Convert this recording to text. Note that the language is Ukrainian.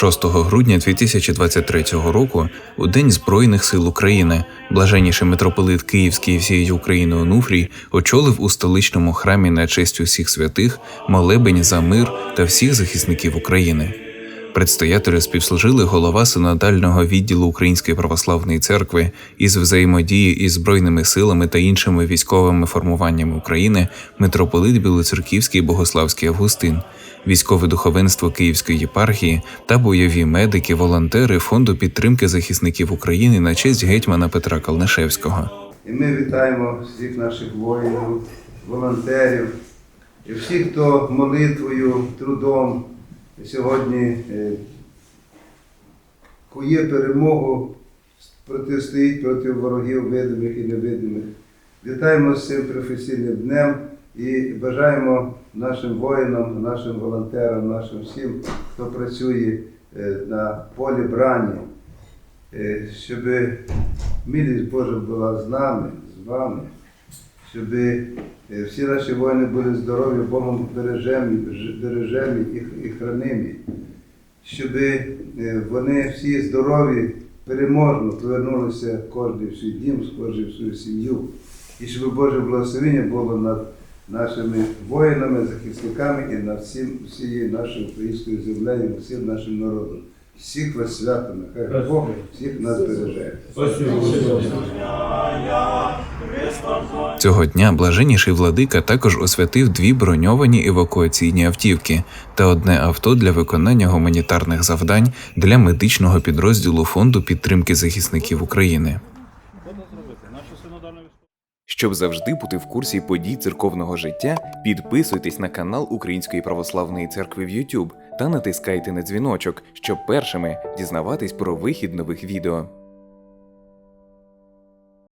6 грудня 2023 року, у День Збройних сил України, блаженніший митрополит Київський і всієї України Онуфрій очолив у столичному храмі на честь усіх святих молебень за мир та всіх захисників України. Предстоятелю співслужили голова синодального відділу Української православної церкви із взаємодії із збройними силами та іншими військовими формуваннями України, митрополит Білоцерківський Богославський Августин, військове духовенство Київської єпархії та бойові медики, волонтери фонду підтримки захисників України на честь гетьмана Петра Калнишевського. І ми вітаємо всіх наших воїнів, волонтерів і всіх, хто молитвою, трудом сьогодні е, кує перемогу, протистоїть проти ворогів видимих і невидимих. Вітаємо з цим професійним днем і бажаємо нашим воїнам, нашим волонтерам, нашим всім, хто працює е, на полі брані, е, щоб милість Божа була з нами, з вами, щоб е, всі наші воїни були здорові, Богом бережемі, бережемі і, хранимі, щоб е, вони всі здорові, переможно повернулися кожен в свій дім, кожен в свою сім'ю. І щоб Боже благословення було над нашими воїнами, захисниками і над всім, всією нашою українською землею, всім нашим народом. Всіх вас свято, нехай Бог всіх нас береже. Цього дня блаженніший владика також освятив дві броньовані евакуаційні автівки та одне авто для виконання гуманітарних завдань для медичного підрозділу фонду підтримки захисників України. Щоб завжди бути в курсі подій церковного життя, підписуйтесь на канал Української православної церкви в YouTube та натискайте на дзвіночок, щоб першими дізнаватись про вихід нових відео.